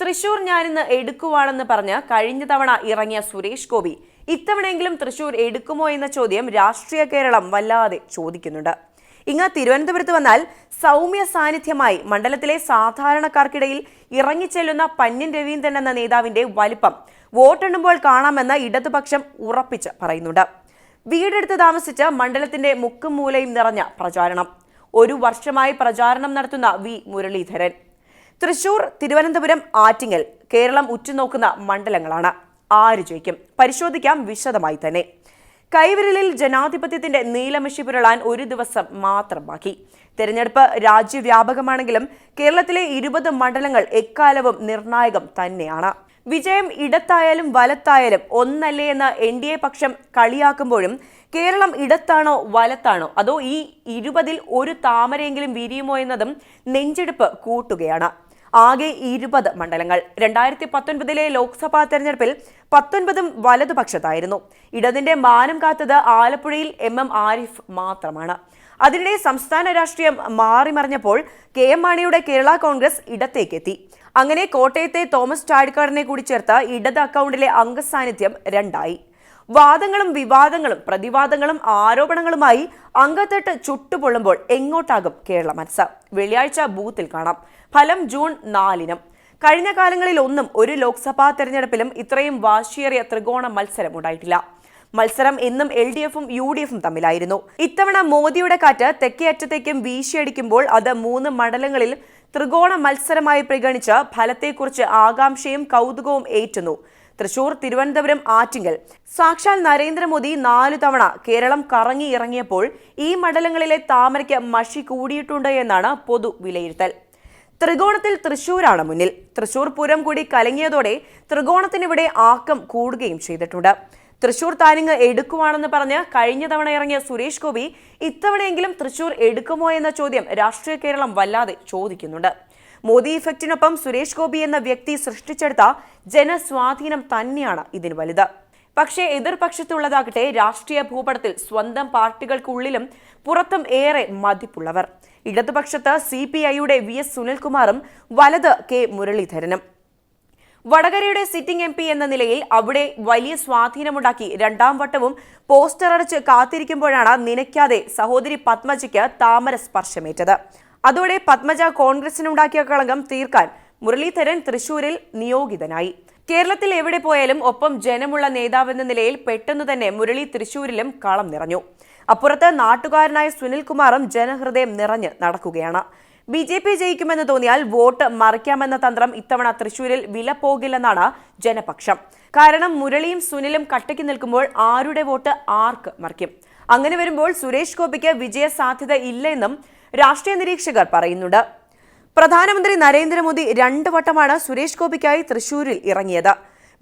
തൃശൂർ ഞാനിന്ന് എടുക്കുവാണെന്ന് പറഞ്ഞ് കഴിഞ്ഞ തവണ ഇറങ്ങിയ സുരേഷ് ഗോപി ഇത്തവണയെങ്കിലും തൃശൂർ എടുക്കുമോ എന്ന ചോദ്യം രാഷ്ട്രീയ കേരളം വല്ലാതെ ചോദിക്കുന്നുണ്ട്. ഇങ്ങ് തിരുവനന്തപുരത്ത് വന്നാൽ സൗമ്യ സാന്നിധ്യമായി മണ്ഡലത്തിലെ സാധാരണക്കാർക്കിടയിൽ ഇറങ്ങിച്ചെല്ലുന്ന പന്യൻ രവീന്ദ്രൻ എന്ന നേതാവിന്റെ വലിപ്പം വോട്ടെണ്ണുമ്പോൾ കാണാമെന്ന് ഇടതുപക്ഷം ഉറപ്പിച്ച് പറയുന്നുണ്ട്. വീടെടുത്ത് താമസിച്ച് മണ്ഡലത്തിന്റെ മുക്കും മൂലയും നിറഞ്ഞ പ്രചാരണം. ഒരു വർഷമായി പ്രചാരണം നടത്തുന്ന വി മുരളീധരൻ. തൃശൂർ തിരുവനന്തപുരം ആറ്റിങ്ങൽ കേരളം ഉറ്റുനോക്കുന്ന മണ്ഡലങ്ങളാണ്. ആര് ജയിക്കും? പരിശോധിക്കാം വിശദമായി തന്നെ. കൈവിരലിൽ ജനാധിപത്യത്തിന്റെ നീലമഷി പുരളാൻ ഒരു ദിവസം മാത്രം ബാക്കി. തെരഞ്ഞെടുപ്പ് രാജ്യവ്യാപകമാണെങ്കിലും കേരളത്തിലെ ഇരുപത് മണ്ഡലങ്ങൾ എക്കാലവും നിർണായകം തന്നെയാണ്. വിജയം ഇടത്തായാലും വലത്തായാലും ഒന്നല്ലേ എന്ന് എൻ ഡി എ പക്ഷം കളിയാക്കുമ്പോഴും കേരളം ഇടത്താണോ വലത്താണോ? അതോ ഈ ഇരുപതിൽ ഒരു താമരയെങ്കിലും വിരിയുമോ എന്നതും നെഞ്ചെടുപ്പ് കൂട്ടുകയാണ്. ആകെ ഇരുപത് മണ്ഡലങ്ങൾ. രണ്ടായിരത്തി പത്തൊൻപതിലെ ലോക്സഭാ തെരഞ്ഞെടുപ്പിൽ പത്തൊൻപതും വലതുപക്ഷത്തായിരുന്നു. ഇടതിന്റെ മാനം കാത്തത് ആലപ്പുഴയിൽ എം എം ആരിഫ് മാത്രമാണ്. അതിനിടെ സംസ്ഥാന രാഷ്ട്രീയം മാറിമറിഞ്ഞപ്പോൾ കെ എം മാണിയുടെ കേരള കോൺഗ്രസ് ഇടത്തേക്കെത്തി. അങ്ങനെ കോട്ടയത്തെ തോമസ് ചാഴിക്കാടിനെ കൂടി ചേർത്ത് ഇടത് അക്കൗണ്ടിലെ അംഗസാന്നിധ്യം രണ്ടായി. വാദങ്ങളും വിവാദങ്ങളും പ്രതിവാദങ്ങളും ആരോപണങ്ങളുമായി അങ്കത്തട്ട് ചുട്ടുപൊള്ളുമ്പോൾ എങ്ങോട്ടാകും കേരള മനസ്സ്? വെള്ളിയാഴ്ച ബൂത്തിൽ കാണാം. ഫലം ജൂൺ നാലിനും. കഴിഞ്ഞ കാലങ്ങളിൽ ഒന്നും ഒരു ലോക്സഭാ തെരഞ്ഞെടുപ്പിലും ഇത്രയും വാശിയേറിയ ത്രികോണ മത്സരം ഉണ്ടായിട്ടില്ല. മത്സരം എന്നും എൽ ഡി എഫും യു ഡി എഫും തമ്മിലായിരുന്നു. ഇത്തവണ മോദിയുടെ കാറ്റ് തെക്കേ അറ്റത്തേക്കും വീശിയടിക്കുമ്പോൾ അത് മൂന്ന് മണ്ഡലങ്ങളിൽ ത്രികോണ മത്സരമായി പരിഗണിച്ച് ഫലത്തെക്കുറിച്ച് ആകാംക്ഷയും കൗതുകവും ഏറ്റുന്നു. തൃശൂർ തിരുവനന്തപുരം ആറ്റിങ്ങൽ. സാക്ഷാൽ നരേന്ദ്രമോദി നാലു തവണ കേരളം കറങ്ങി ഇറങ്ങിയപ്പോൾ ഈ മണ്ഡലങ്ങളിലെ താമരയ്ക്ക് മഷി കൂടിയിട്ടുണ്ട് എന്നാണ് പൊതു വിലയിരുത്തൽ. ത്രികോണത്തിൽ തൃശൂരാണ് മുന്നിൽ. തൃശൂർ പൂരം കൂടി കലങ്ങിയതോടെ ത്രികോണത്തിനിവിടെ ആക്കം കൂടുകയും ചെയ്തിട്ടുണ്ട്. തൃശൂർ താനിങ് എടുക്കുവാണെന്ന് പറഞ്ഞ് കഴിഞ്ഞ തവണ ഇറങ്ങിയ സുരേഷ് ഗോപി ഇത്തവണയെങ്കിലും തൃശൂർ എടുക്കുമോ എന്ന ചോദ്യം രാഷ്ട്രീയ കേരളം വല്ലാതെ ചോദിക്കുന്നുണ്ട്. മോദി ഇഫക്റ്റിനൊപ്പം സുരേഷ് ഗോപി എന്ന വ്യക്തി സൃഷ്ടിച്ചെടുത്ത ജനസ്വാധീനം തന്നെയാണ് ഇതിന് വലുത്. പക്ഷേ എതിർപക്ഷത്തുള്ളതാകട്ടെ രാഷ്ട്രീയ ഭൂപടത്തിൽ സ്വന്തം പാർട്ടികൾക്കുള്ളിലും പുറത്തും ഏറെ മതിപ്പുള്ളവർ. ഇടതുപക്ഷത്ത് സി പി ഐയുടെ വി എസ് സുനിൽകുമാറും വലത് കെ മുരളീധരനും. വടകരയുടെ സിറ്റിംഗ് എം പി എന്ന നിലയിൽ അവിടെ വലിയ സ്വാധീനമുണ്ടാക്കി രണ്ടാം വട്ടവും പോസ്റ്റർ അടച്ച് കാത്തിരിക്കുമ്പോഴാണ് നനയ്ക്കാതെ സഹോദരി പത്മജയ്ക്ക് താമര സ്പർശമേറ്റത് അതോടെ പത്മജ കോൺഗ്രസിനുണ്ടാക്കിയ കളങ്കം തീർക്കാൻ മുരളീധരൻ തൃശൂരിൽ നിയോഗിതനായി. കേരളത്തിൽ എവിടെ പോയാലും ഒപ്പം ജനമുള്ള നേതാവെന്ന നിലയിൽ പെട്ടെന്ന് തന്നെ മുരളി തൃശൂരിലും കളം നിറഞ്ഞു. അപ്പുറത്ത് നാട്ടുകാരനായ സുനിൽകുമാറും ജനഹൃദയം നിറഞ്ഞ് നടക്കുകയാണ്. ബി ജെ പി ജയിക്കുമെന്ന് തോന്നിയാൽ വോട്ട് മറിക്കാമെന്ന തന്ത്രം ഇത്തവണ തൃശൂരിൽ വില പോകില്ലെന്നാണ് ജനപക്ഷം. കാരണം മുരളിയും സുനിലും കട്ടയ്ക്ക് നിൽക്കുമ്പോൾ ആരുടെ വോട്ട് ആർക്ക് മറിക്കും? അങ്ങനെ വരുമ്പോൾ സുരേഷ് ഗോപിക്ക് വിജയ സാധ്യത ഇല്ലെന്നും രാഷ്ട്രീയ നിരീക്ഷകർ പറയുന്നുണ്ട്. പ്രധാനമന്ത്രി നരേന്ദ്രമോദി രണ്ടു വട്ടമാണ് സുരേഷ് ഗോപിക്കായി തൃശൂരിൽ ഇറങ്ങിയത്.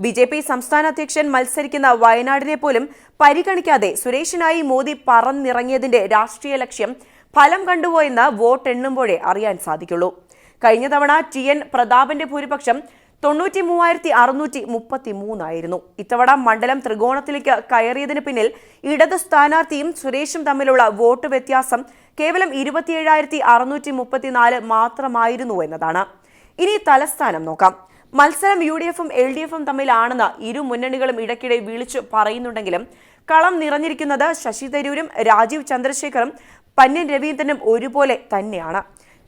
ബി ജെ പി സംസ്ഥാന അധ്യക്ഷൻ മത്സരിക്കുന്ന വയനാടിനെ പോലും പരിഗണിക്കാതെ സുരേഷിനായി മോദി പറന്നിറങ്ങിയതിന്റെ രാഷ്ട്രീയ ലക്ഷ്യം ഫലം കണ്ടുപോയെന്ന് വോട്ടെണ്ണുമ്പോഴേ അറിയാൻ സാധിക്കുള്ളൂ. കഴിഞ്ഞ തവണ ടി എൻ പ്രതാപന്റെ ഭൂരിപക്ഷം തൊണ്ണൂറ്റി മൂവായിരത്തി അറുന്നൂറ്റി മുപ്പത്തി മൂന്നായിരുന്നു ഇത്തവണ മണ്ഡലം ത്രികോണത്തിലേക്ക് കയറിയതിന് പിന്നിൽ ഇടത് സ്ഥാനാർത്ഥിയും സുരേഷും തമ്മിലുള്ള വോട്ട് വ്യത്യാസം കേവലം ഇരുപത്തിയേഴായിരത്തി അറുന്നൂറ്റി മുപ്പത്തിനാല് മാത്രമായിരുന്നു എന്നതാണ്. ഇനി തലസ്ഥാനം നോക്കാം. മത്സരം യു ഡി എഫും എൽ ഡി എഫും തമ്മിലാണെന്ന് ഇരു മുന്നണികളും ഇടയ്ക്കിടെ വിളിച്ചു പറയുന്നുണ്ടെങ്കിലും കളം നിറഞ്ഞിരിക്കുന്നത് ശശി തരൂരും രാജീവ് ചന്ദ്രശേഖറും പന്നൻ രവീന്ദ്രനും ഒരുപോലെ തന്നെയാണ്.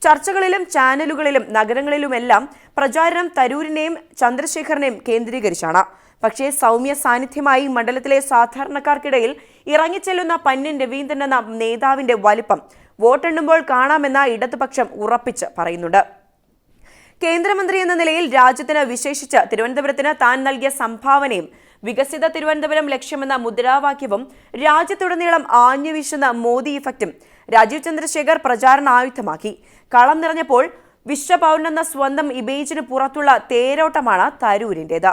ചർച്ചകളിലും ചാനലുകളിലും നഗരങ്ങളിലുമെല്ലാം പ്രചാരണം തരൂരിനെയും ചന്ദ്രശേഖരനെയും കേന്ദ്രീകരിച്ചാണ്. പക്ഷേ സൗമ്യ സാന്നിധ്യമായി മണ്ഡലത്തിലെ സാധാരണക്കാർക്കിടയിൽ ഇറങ്ങിച്ചെല്ലുന്ന പന്യൻ രവീന്ദ്രൻ എന്ന നേതാവിന്റെ വലിപ്പം വോട്ടെണ്ണുമ്പോൾ കാണാമെന്ന ഇടതുപക്ഷം ഉറപ്പിച്ച് പറയുന്നുണ്ട്. കേന്ദ്രമന്ത്രി എന്ന നിലയിൽ രാജ്യത്തിന് വിശേഷിച്ച് തിരുവനന്തപുരത്തിന് താൻ നൽകിയ സംഭാവനയും വികസിത തിരുവനന്തപുരം ലക്ഷ്യമെന്ന മുദ്രാവാക്യവും രാജ്യത്തുടനീളം ആഞ്ഞുവീശുന്ന മോദി ഇഫക്റ്റും രാജീവ് ചന്ദ്രശേഖർ പ്രചാരണ ആയുധമാക്കി കളം നിറഞ്ഞപ്പോൾ വിശ്വപൗരനെന്ന സ്വന്തം ഇമേജിന് പുറത്തുള്ള തേരോട്ടമാണ് തരൂരിന്റെത്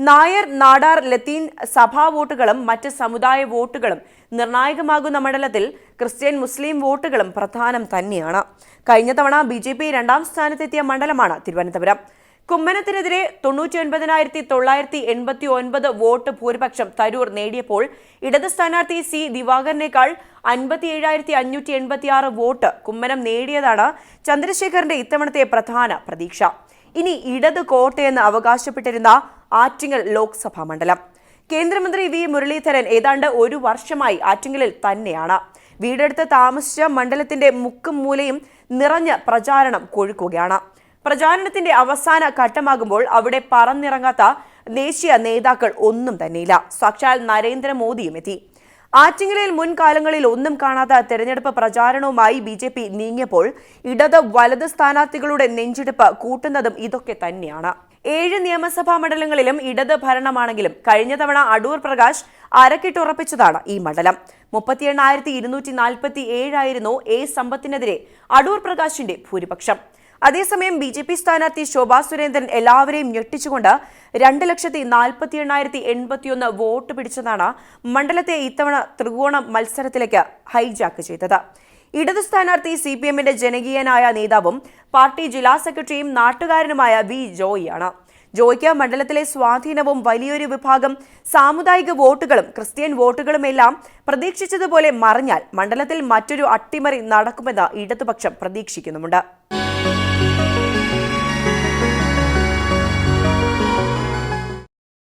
നായർ നാടാർ ലത്തീൻ സഭാ വോട്ടുകളും മറ്റ് സമുദായ വോട്ടുകളും നിർണായകമാകുന്ന മണ്ഡലത്തിൽ ക്രിസ്ത്യൻ മുസ്ലിം വോട്ടുകളും പ്രധാനം തന്നെയാണ്. കഴിഞ്ഞ തവണ ബി രണ്ടാം സ്ഥാനത്തെത്തിയ മണ്ഡലമാണ് തിരുവനന്തപുരം. കുമ്മനത്തിനെതിരെ തൊണ്ണൂറ്റി ഒൻപതിനായിരത്തി തൊള്ളായിരത്തി എൺപത്തി ഒൻപത് വോട്ട് ഭൂരിപക്ഷം തരൂർ നേടിയപ്പോൾ ഇടത് സ്ഥാനാർത്ഥി സി ദിവാകരനേക്കാൾ അൻപത്തി ഏഴായിരത്തി അഞ്ഞൂറ്റി എൺപത്തി ആറ് വോട്ട് കുമ്മനം നേടിയതാണ് ചന്ദ്രശേഖരന്റെ ഇത്തവണത്തെ പ്രധാന പ്രതീക്ഷ. ഇനി ഇടത് കോട്ടയെന്ന് അവകാശപ്പെട്ടിരുന്ന ആറ്റിങ്ങൽ ലോക്സഭാ മണ്ഡലം. കേന്ദ്രമന്ത്രി വി മുരളീധരൻ ഏതാണ്ട് ഒരു വർഷമായി ആറ്റിങ്ങലിൽ തന്നെയാണ്. വീടെടുത്ത് താമസിച്ച മണ്ഡലത്തിന്റെ മുക്കും മൂലയും നിറഞ്ഞ പ്രചാരണം കൊഴുക്കുകയാണ്. പ്രചാരണത്തിന്റെ അവസാന ഘട്ടമാകുമ്പോൾ അവിടെ പറന്നിറങ്ങാത്ത ദേശീയ നേതാക്കൾ ഒന്നും തന്നെയില്ല. സാക്ഷാൽ നരേന്ദ്രമോദിയും എത്തി. ആറ്റിങ്ങലിൽ മുൻകാലങ്ങളിൽ ഒന്നും കാണാത്ത തെരഞ്ഞെടുപ്പ് പ്രചാരണവുമായി ബി ജെ പി നീങ്ങിയപ്പോൾ ഇടത് വലത് സ്ഥാനാർത്ഥികളുടെ നെഞ്ചിടിപ്പ് കൂട്ടുന്നതും ഇതൊക്കെ തന്നെയാണ്. ഏഴ് നിയമസഭാ മണ്ഡലങ്ങളിലും ഇടത് ഭരണമാണെങ്കിലും കഴിഞ്ഞ തവണ അടൂർ പ്രകാശ് അരക്കിട്ടുറപ്പിച്ചതാണ് ഈ മണ്ഡലം. മുപ്പത്തി എണ്ണായിരത്തി ഇരുന്നൂറ്റി നാൽപ്പത്തി ഏഴായിരുന്നു എ സമ്പത്തിനെതിരെ അടൂർ പ്രകാശിന്റെ ഭൂരിപക്ഷം. അതേസമയം ബി ജെ പി സ്ഥാനാർത്ഥി ശോഭാ സുരേന്ദ്രൻ എല്ലാവരെയും ഞെട്ടിച്ചുകൊണ്ട് രണ്ട് ലക്ഷത്തി നാൽപ്പത്തി എണ്ണായിരത്തി എൺപത്തിയൊന്ന് വോട്ട് പിടിച്ചതാണ് മണ്ഡലത്തെ ഇത്തവണ ത്രികോണ മത്സരത്തിലേക്ക് ഹൈജാക്ക് ചെയ്തത്. ഇടതു സ്ഥാനാർത്ഥി സി പി എമ്മിന്റെ ജനകീയനായ നേതാവും പാർട്ടി ജില്ലാ സെക്രട്ടറിയും നാട്ടുകാരനുമായ വി ജോയിയാണ്. ജോയ്ക്ക് മണ്ഡലത്തിലെ സ്വാധീനവും വലിയൊരു വിഭാഗം സാമുദായിക വോട്ടുകളും ക്രിസ്ത്യൻ വോട്ടുകളുമെല്ലാം പ്രതീക്ഷിച്ചതുപോലെ മറിഞ്ഞാൽ മണ്ഡലത്തിൽ മറ്റൊരു അട്ടിമറി നടക്കുമെന്ന് ഇടതുപക്ഷം പ്രതീക്ഷിക്കുന്നുമുണ്ട്.